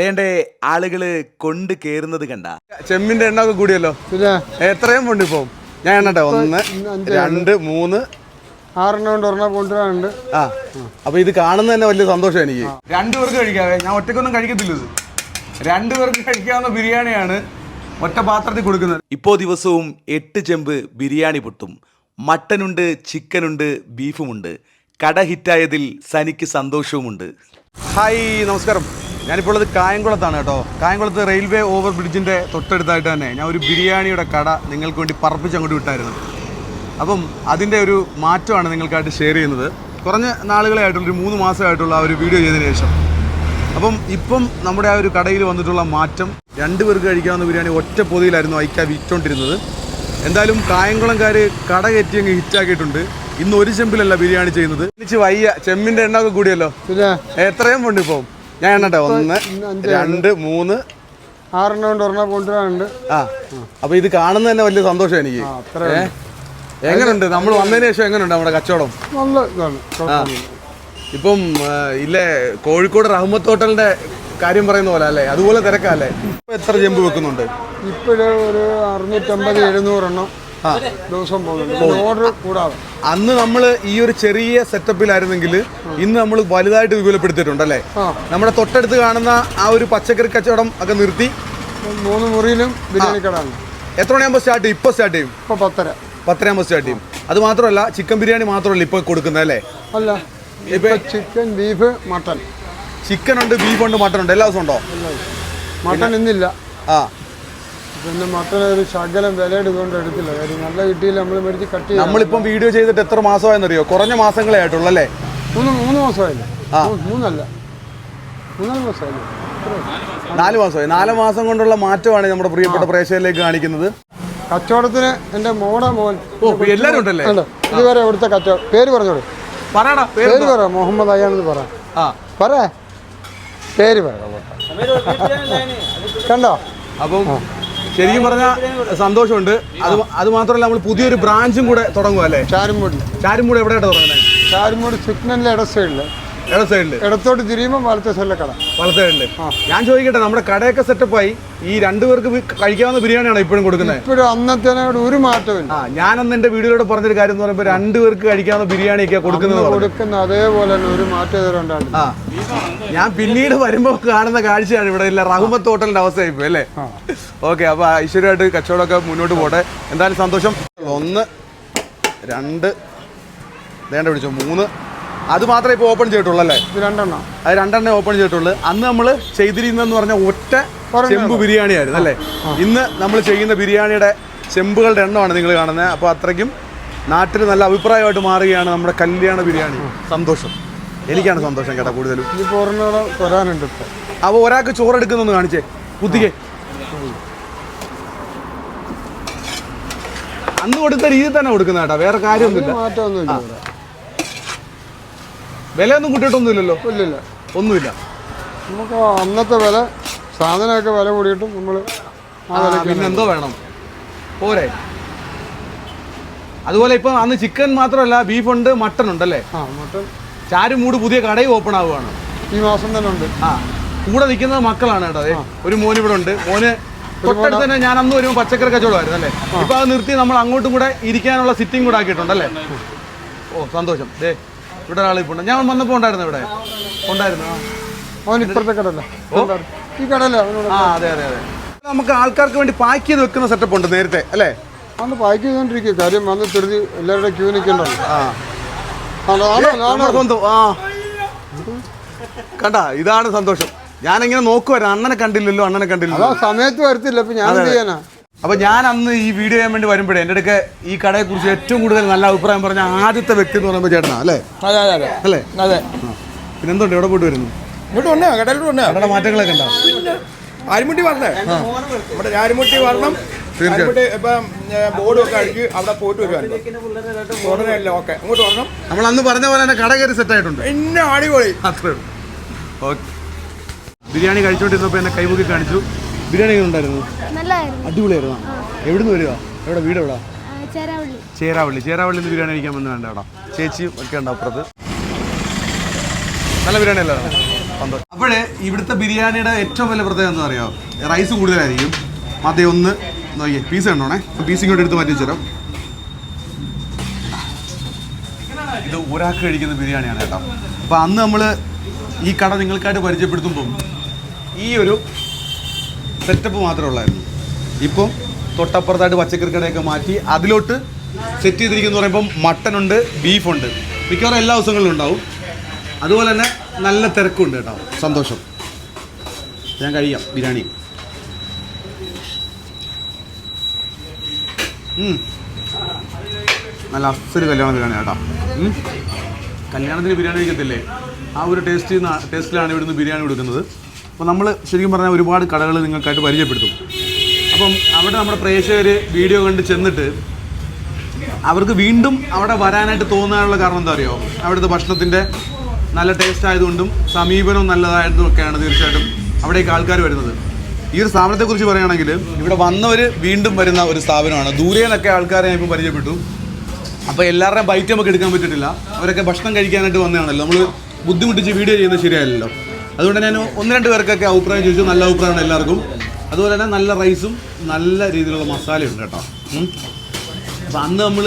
ദേണ്ടേ ആളുകൾ കൊണ്ട് കേറുന്നത് കണ്ട. ചെമ്മിന്റെ എണ്ണ ഒക്കെ കൂടിയല്ലോ എത്രയും കൊണ്ട് ഇപ്പം. ഞാൻ എണ്ണട്ടെ ഒന്ന് രണ്ട് മൂന്ന്. ആറെണ്ണം കൊണ്ട് ഒരെണ്ണം കൊണ്ടുവരാനുണ്ട്. ആ അപ്പൊ ഇത് കാണുന്ന തന്നെ വലിയ സന്തോഷം എനിക്ക്. രണ്ടുപേർക്ക് കഴിക്കാവേ ഞാൻ ഒറ്റക്കൊന്നും കഴിക്കത്തില്ല ഇത്. രണ്ടുപേർക്ക് കഴിക്കാവുന്ന ബിരിയാണിയാണ് ഒറ്റ പാത്രത്തിൽ കൊടുക്കുന്നത്. ഇപ്പോ ദിവസവും എട്ട് ചെമ്പ് ബിരിയാണി പൊട്ടും. മട്ടനുണ്ട് ചിക്കനുണ്ട് ബീഫുമുണ്ട്. കട ഹിറ്റായതിൽ സനിക്ക് സന്തോഷവുമുണ്ട്. ഹായ് നമസ്കാരം. ഞാനിപ്പോൾ ഉള്ളത് കായംകുളത്താണ് കേട്ടോ. കായംകുളത്ത് റെയിൽവേ ഓവർ ബ്രിഡ്ജിന്റെ തൊട്ടടുത്തായിട്ട് തന്നെ ഞാൻ ഒരു ബിരിയാണിയുടെ കട നിങ്ങൾക്ക് വേണ്ടി പറപ്പിച്ച് അങ്ങോട്ട് വിട്ടായിരുന്നു. അപ്പം അതിന്റെ ഒരു മാറ്റമാണ് നിങ്ങൾക്കായിട്ട് ഷെയർ ചെയ്യുന്നത്. കുറഞ്ഞ നാളുകളെ ആയിട്ടുള്ള ഒരു മൂന്ന് മാസമായിട്ടുള്ള ആ ഒരു വീഡിയോ ചെയ്തതിന് ശേഷം. അപ്പം ഇപ്പം നമ്മുടെ ആ ഒരു കടയിൽ വന്നിട്ടുള്ള മാറ്റം രണ്ട് പേർക്ക് കഴിക്കാവുന്ന ബിരിയാണി ഒറ്റ പൊതിയിലായിരുന്നു അയക്കാൻ വിറ്റോണ്ടിരുന്നത്. എന്തായാലും കായംകുളംകാർ കട കയറ്റി അങ്ങ് ഹിറ്റാക്കിയിട്ടുണ്ട് ഇന്ന് ഒരു ചെമ്പിലല്ല ബിരിയാണി ചെയ്യുന്നത്. എനിക്ക് വയ്യ ചെമ്മിന്റെ എണ്ണ ഒക്കെ കൂടിയല്ലോ എത്രയും ഉണ്ട് ഇപ്പം ഞാൻ എണ്ണട്ടെ ഒന്ന് രണ്ട് മൂന്ന്. ആറെണ്ണം ഉണ്ട് ഒരെണ്ണം കൊണ്ടുവരാനുണ്ട് ആ അപ്പൊ ഇത് കാണുന്ന തന്നെ വലിയ സന്തോഷം എനിക്ക്. എങ്ങനെയുണ്ട് നമ്മൾ വന്നതിന് ശേഷം എങ്ങനെയുണ്ട് നമ്മുടെ കച്ചവടം? നല്ല ഇതാണ്. ഇപ്പം ഇല്ലേ കോഴിക്കോട് റഹ്മത്ത് ഹോട്ടലിന്റെ കാര്യം പറയുന്ന പോലെ അല്ലേ? അതുപോലെ തിരക്കല്ലേ ഇപ്പൊ എത്ര ചെമ്പ് വെക്കുന്നുണ്ട്? ഇപ്പോഴ് ഒരു അറുന്നൂറ്റമ്പത് എഴുന്നൂറെണ്ണം. ദിവസം പോകുന്നുണ്ട് ഓർഡർ കൂടാതെ. അന്ന് നമ്മൾ ഈ ഒരു ചെറിയ സെറ്റപ്പിലായിരുന്നെങ്കിൽ ഇന്ന് നമ്മൾ വലുതായിട്ട് വിപുലപ്പെടുത്തിയിട്ടുണ്ട് അല്ലേ? നമ്മുടെ തൊട്ടടുത്ത് കാണുന്ന ആ ഒരു പച്ചക്കറി കച്ചവടം ഒക്കെ നിർത്തി. മൂന്ന് മുറിയിലും ബിരിയാണി കടാണ് എത്ര മണിയാകുമ്പോൾ സ്റ്റാർട്ട് ചെയ്യും? ഇപ്പോൾ സ്റ്റാർട്ട് ചെയ്യും? ഇപ്പൊ പത്തര. പത്തരയാകുമ്പോൾ സ്റ്റാർട്ട് ചെയ്യും. അത് മാത്രമല്ല ചിക്കൻ ബിരിയാണി മാത്രമല്ല ഇപ്പോൾ കൊടുക്കുന്നത് അല്ലേ? അല്ല ഇപ്പൊ ചിക്കൻ ബീഫ് മട്ടൺ ചിക്കൻ ഉണ്ട് ബീഫ് ഉണ്ട് മട്ടൺ ഉണ്ട്. എല്ലാ ദിവസവും ഉണ്ടോ? മട്ടൺ ഇന്നില്ല. ആ. പിന്നെ മട്ടൻ ഒരു ശകലം വില എടുക്കൊണ്ട് എടുത്തില്ല. കാര്യം നല്ല കിട്ടിയില്ല നമ്മൾ മേടിച്ച് കട്ട് ചെയ്യും നമ്മളിപ്പം വീഡിയോ ചെയ്തിട്ട് എത്ര മാസമായെന്നറിയോ? കുറഞ്ഞ മാസങ്ങളെ ആയിട്ടുള്ളൂ അല്ലേ? മൂന്ന് മൂന്ന് മാസമായില്ലേ? മൂ- മൂന്നല്ല. മൂന്നാൽ മാസമായില്ലേ? നാല് മാസമായി. നാല് മാസം കൊണ്ടുള്ള മാറ്റമാണ് നമ്മുടെ പ്രിയപ്പെട്ട പ്രേക്ഷകരിലേക്ക് കാണിക്കുന്നത്. കച്ചവടത്തിന് എന്റെ മോഡ മോൻ. ഓ എല്ലാരും ഉണ്ടല്ലേ? ഉണ്ട്. ഇതുവരെ ഇവിടുത്തെ കച്ചവടം പേര് പറഞ്ഞോളൂ. പറയടാ പേര് പേര് പറ. മുഹമ്മദ് അയ്യാണെന്ന് പറ. ആ. പറ. പേര് പറ. കണ്ടോ? അപ്പം ശരിക്കും പറഞ്ഞ സന്തോഷമുണ്ട്. അത് അത് മാത്രമല്ല നമ്മൾ പുതിയൊരു ബ്രാഞ്ചും കൂടെ തുടങ്ങുക അല്ലേ? ചാരുംപൊടി ചാരുംകൂടെ എവിടെയായിട്ട് തുടങ്ങുന്നത്? ചാരുംപൊടി സിഗ്നലിലെ ഇട സൈഡിൽ ഇട സൈഡിൽ ഇടത്തോട്ട് തിരിയുമ്പോൾ വലത്തെ സൈഡിലെ കട. വലത്തെ സൈഡിൽ ഞാൻ ചോദിക്കട്ടെ നമ്മുടെ കടയൊക്കെ സെറ്റപ്പ് ആയി ഈ രണ്ടു പേർക്ക് വി- കഴിക്കാവുന്ന ബിരിയാണിയാണ് ഇപ്പോഴും കൊടുക്കുന്നത് ഇപ്പോഴും അന്നത്തേനോട് ഒരു മാറ്റമില്ല ഞാൻ ഞാനന്ന് എന്റെ വീഡിയോയിലൂടെ പറഞ്ഞൊരു കാര്യം എന്ന് പറയുമ്പോൾ രണ്ടു പേർക്ക് കഴിക്കാവുന്ന ബിരിയാണിയൊക്കെ കൊടുക്കുന്നത് കൊടുക്കുന്ന അതേപോലെ തന്നെ ഒരു മാറ്റം ആ. ഞാൻ പിന്നീട് വരുമ്പോൾ കാണുന്ന കാഴ്ചയാണ് ഇവിടെ ഇല്ല റഹ്മത്ത് ഹോട്ടലിന്റെ അവസ്ഥയായി പോയി അല്ലേ? ഓക്കെ അപ്പൊ ഐശ്വര്യമായിട്ട് കച്ചവടമൊക്കെ മുന്നോട്ട് പോട്ടെ. എന്തായാലും സന്തോഷം. ഒന്ന് രണ്ട് വേണ്ട പിടിച്ചോ. മൂന്ന് അത് മാത്രമേ ഇപ്പോൾ ഓപ്പൺ ചെയ്തിട്ടുള്ളൂ അല്ലേ? രണ്ടെണ്ണം. അത് രണ്ടെണ്ണേ ഓപ്പൺ ചെയ്തിട്ടുള്ളൂ. അന്ന് നമ്മൾ ചെയ്തിരുന്നെന്ന് പറഞ്ഞ ഒറ്റ ചെമ്പ് ബിരിയാണി ആയിരുന്നു അല്ലേ? ഇന്ന് നമ്മൾ ചെയ്യുന്ന ബിരിയാണിയുടെ ചെമ്പുകളുടെ എണ്ണമാണ് നിങ്ങൾ കാണുന്നത്. അപ്പോൾ അത്രയ്ക്കും നാട്ടിൽ നല്ല അഭിപ്രായമായിട്ട് മാറുകയാണ് നമ്മുടെ കല്യാണ ബിരിയാണി. സന്തോഷം. എനിക്കാണ് സന്തോഷം കേട്ടോ കൂടുതലും. വരാനുണ്ട് അപ്പോൾ ഒരാൾക്ക് ചോറെടുക്കുന്നൊന്ന് കാണിച്ചേ. കുത്തിക്കേ. അന്ന് കൊടുത്ത രീതി തന്നെ കൊടുക്കുന്ന കേട്ടോ. വേറെ കാര്യമൊന്നുമില്ല. മാറ്റമൊന്നുമില്ല വിലയൊന്നും കൂട്ടിയിട്ടൊന്നുമില്ലല്ലോ? ഇല്ലില്ല. ഒന്നുമില്ല. നമുക്ക് അന്നത്തെ വില സാധനമൊക്കെ വില കൂടിയിട്ടും നമ്മൾ പിന്നെ എന്തോ വേണം. പോരെ. അതുപോലെ ഇപ്പൊ അന്ന് ചിക്കൻ മാത്രമല്ല ബീഫ് ഉണ്ട് മട്ടൺ ഉണ്ടല്ലേ? ആ മട്ടൻ ചാരുമൂട് പുതിയ കടയും ഓപ്പൺ ആവുകയാണ്. ഈ മാസം തന്നെ ഉണ്ട്. ആ കൂടെ നിൽക്കുന്നത് മക്കളാണ് കേട്ടോ. അതെ ഒരു മോൻ ഇവിടെ ഉണ്ട്. മോന് തൊട്ടടുത്ത് തന്നെ ഞാൻ അന്ന് വരുമ്പോൾ പച്ചക്കറി കച്ചവടമായിരുന്നു അല്ലേ? ഇപ്പൊ അത് നിർത്തി നമ്മൾ അങ്ങോട്ടും കൂടെ ഇരിക്കാനുള്ള സിറ്റിംഗ് കൂടെ ആക്കിയിട്ടുണ്ടല്ലേ ഓ സന്തോഷം. ദേ ഇവിടെ ഒരാൾ ഉണ്ട് ഞാൻ വന്നപ്പോൾ ഉണ്ടായിരുന്നു ഇവിടെ? ഉണ്ടായിരുന്നു? അവൻ ഇപ്പുറത്തെ കടല ഈ കടല ആ അതെ അതെ അതെ. നമുക്ക് ആൾക്കാർക്ക് വേണ്ടി പാക്ക് ചെയ്ത് വെക്കുന്ന സെറ്റപ്പ് ഉണ്ട് നേരത്തെ അല്ലേ? അന്ന് പാക്ക് ചെയ്തോണ്ടിരിക്കുക. കാര്യം വന്ന് തിരുതി എല്ലാവരുടെ ക്യൂ നിൽക്കണ്ടല്ലോ ആ. കണ്ട ഇതാണ് സന്തോഷം. ഞാനിങ്ങനെ നോക്കുവായിരുന്നു. അണ്ണനെ കണ്ടില്ലല്ലോ അണ്ണനെ കണ്ടില്ലല്ലോ. സമയത്ത് വരത്തില്ല അപ്പൊ ഞാൻ ചെയ്യാനാ? അപ്പൊ ഞാൻ അന്ന് ഈ വീഡിയോ ചെയ്യാൻ വേണ്ടി വരുമ്പോഴേ എന്റെ അടുക്ക ഈ കടയെ കുറിച്ച് ഏറ്റവും കൂടുതൽ നല്ല അഭിപ്രായം പറഞ്ഞ ആദ്യത്തെ വ്യക്തി എന്ന് പറയുമ്പോൾ ചേട്ടനാ അല്ലേ? അതെ അതെ അതെ. അല്ലേ? അതെ. പിന്നെ എന്തുണ്ട് എവിടെ പോയിട്ട് വരുന്നു? ഇങ്ങോട്ട് വന്നേ? കടയിലോട്ട് വന്നേ? അവിടെ മാറ്റങ്ങളൊക്കെ ഉണ്ടോ? ആരുമുട്ടി വരണേ. നമ്മുടെ ആരുമുട്ടി വരണം. നമ്മൾ അന്ന് പറഞ്ഞ പോലെ തന്നെ കട കയറി സെറ്റ് ആയിട്ടുണ്ട്. പിന്നെ അടിപൊളി. അത്രേ ബിരിയാണി കഴിച്ചോണ്ടിരുന്നപ്പോ എന്നെ കൈമുക്കി കാണിച്ചു. ബിരിയാണി എങ്ങനെ ഉണ്ടായിരുന്നു അടിപൊളിയായിരുന്നു എവിടുന്ന് വരിക? എവിടെ? വീട് എവിടെ? ചേരാവള്ളി. ചേരാവള്ളി. ബിരിയാണി കഴിക്കാൻ വന്ന് വേണ്ട അവിടെ ചേച്ചിയും ഒക്കെ ഉണ്ട് അപ്പുറത്ത്. നല്ല ബിരിയാണി അല്ലേ? അപ്പോഴേ ഇവിടുത്തെ ബിരിയാണിയുടെ ഏറ്റവും വലിയ പ്രത്യേകത എന്താ അറിയാമോ റൈസ് കൂടുതലായിരിക്കും. മറ്റേ ഒന്ന് നോക്കിയേ പീസ് കണ്ടോണേ? പീസ് ഇങ്ങോട്ട് എടുത്ത് മാറ്റി വെച്ചേരാം ഇത് ഒരാൾക്ക് കഴിക്കുന്ന ബിരിയാണിയാണ് കേട്ടോ. അപ്പോൾ അന്ന് നമ്മൾ ഈ കട നിങ്ങൾക്കായിട്ട് പരിചയപ്പെടുത്തുമ്പോൾ ഈ ഒരു സെറ്റപ്പ് മാത്രമേ ഉള്ളായിരുന്നു. ഇപ്പം തൊട്ടപ്പുറത്തായിട്ട് പച്ചക്കറി കടയൊക്കെ മാറ്റി അതിലോട്ട് സെറ്റ് ചെയ്തിരിക്കുന്ന പറയുമ്പം മട്ടനുണ്ട് ബീഫുണ്ട് മിക്കവാറും എല്ലാ ദിവസങ്ങളിലും ഉണ്ടാവും. അതുപോലെ തന്നെ നല്ല തിരക്കുണ്ട് കേട്ടോ. സന്തോഷം. ഞാൻ കഴിയാം ബിരിയാണി. നല്ല അസൽ കല്യാണ ബിരിയാണി കേട്ടോ. കല്യാണത്തിന് ബിരിയാണി കഴിക്കത്തില്ലേ? ആ ഒരു ടേസ്റ്റ് ടേസ്റ്റിലാണ് ഇവിടുന്ന് ബിരിയാണി കൊടുക്കുന്നത്. അപ്പോൾ നമ്മൾ ശരിക്കും പറഞ്ഞാൽ ഒരുപാട് കടകൾ നിങ്ങൾക്കായിട്ട് പരിചയപ്പെടുത്തും. അപ്പം അവിടെ നമ്മുടെ പ്രേക്ഷകർ വീഡിയോ കണ്ട് ചെന്നിട്ട് അവർക്ക് വീണ്ടും അവിടെ വരാനായിട്ട് തോന്നാനുള്ള കാരണം എന്താ അറിയോ? അവിടുത്തെ ഭക്ഷണത്തിന്റെ നല്ല ടേസ്റ്റ് ആയതുകൊണ്ടും സമീപനം നല്ലതായതും ഒക്കെയാണ് തീർച്ചയായിട്ടും അവിടേക്ക് ആൾക്കാർ വരുന്നത്. ഈ ഒരു സ്ഥാപനത്തെക്കുറിച്ച് പറയുകയാണെങ്കിൽ ഇവിടെ വന്നവർ വീണ്ടും വരുന്ന ഒരു സ്ഥാപനമാണ്. ദൂരെ നിന്നൊക്കെ ആൾക്കാരെ ഞാൻ ഇപ്പം പരിചയപ്പെട്ടു. അപ്പോൾ എല്ലാവരുടെയും ബൈറ്റ് നമുക്ക് എടുക്കാൻ പറ്റിയിട്ടില്ല. അവരൊക്കെ ഭക്ഷണം കഴിക്കാനായിട്ട് വന്നതാണല്ലോ. നമ്മൾ ബുദ്ധിമുട്ടിച്ച് വീഡിയോ ചെയ്യുന്നത് ശരിയല്ലല്ലോ അതുകൊണ്ട് ഞാൻ ഒന്ന് രണ്ട് പേർക്കൊക്കെ അഭിപ്രായം ചോദിച്ചു. നല്ല അഭിപ്രായമാണ് എല്ലാവർക്കും. അതുപോലെ തന്നെ നല്ല റൈസും നല്ല രീതിയിലുള്ള മസാലയുണ്ട് കേട്ടോ. അപ്പം അന്ന് നമ്മൾ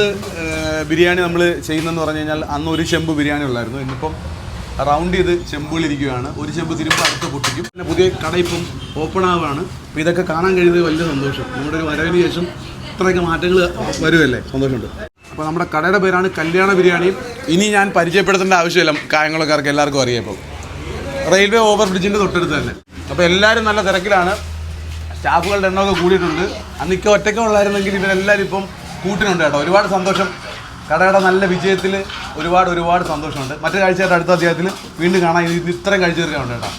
ബിരിയാണി നമ്മൾ ചെയ്യുന്നതെന്ന് പറഞ്ഞു കഴിഞ്ഞാൽ അന്ന് ഒരു ചെമ്പ് ബിരിയാണി ഉള്ളായിരുന്നു. ഇന്നിപ്പം റൗണ്ട് ചെയ്ത് ചെമ്പുകളിരിക്കുകയാണ് ഒരു ചെമ്പ് തിരുമ്പ് അടുത്ത് പൊട്ടിക്കും. പിന്നെ പുതിയ കട ഇപ്പം ഓപ്പൺ ആവുകയാണ്. അപ്പോൾ ഇതൊക്കെ കാണാൻ കഴിയുന്നത് വലിയ സന്തോഷം. നമ്മുടെ ഒരു വരവിന് ശേഷം ഇത്രയൊക്കെ മാറ്റങ്ങൾ വരുമല്ലേ സന്തോഷമുണ്ട്. അപ്പോൾ നമ്മുടെ കടയുടെ പേരാണ് കല്യാണ ബിരിയാണി. ഇനി ഞാൻ പരിചയപ്പെടുത്തേണ്ട ആവശ്യമില്ല. കായംകുളക്കാർക്ക് എല്ലാവർക്കും അറിയാം ഇപ്പം. റെയിൽവേ ഓവർ ബ്രിഡ്ജിന്റെ തൊട്ടടുത്ത് തന്നെ. അപ്പോൾ എല്ലാവരും നല്ല തിരക്കിലാണ്. സ്റ്റാഫുകളുടെ എണ്ണമൊക്കെ കൂടിയിട്ടുണ്ട്. അന്നിക്ക് ഒറ്റയ്ക്ക് ഉള്ളായിരുന്നെങ്കിൽ ഇവരെല്ലാവരും ഇപ്പം കൂട്ടിനുണ്ട് കേട്ടോ. ഒരുപാട് സന്തോഷം. കടയുടെ നല്ല വിജയത്തിൽ ഒരുപാട് ഒരുപാട് സന്തോഷമുണ്ട്. മറ്റൊരാഴ്ചയായിട്ട് അടുത്ത അധ്യായത്തിൽ വീണ്ടും കാണാൻ ഇത് ഇത്രയും കഴിച്ചു തീർക്കാനുണ്ട് കേട്ടോ.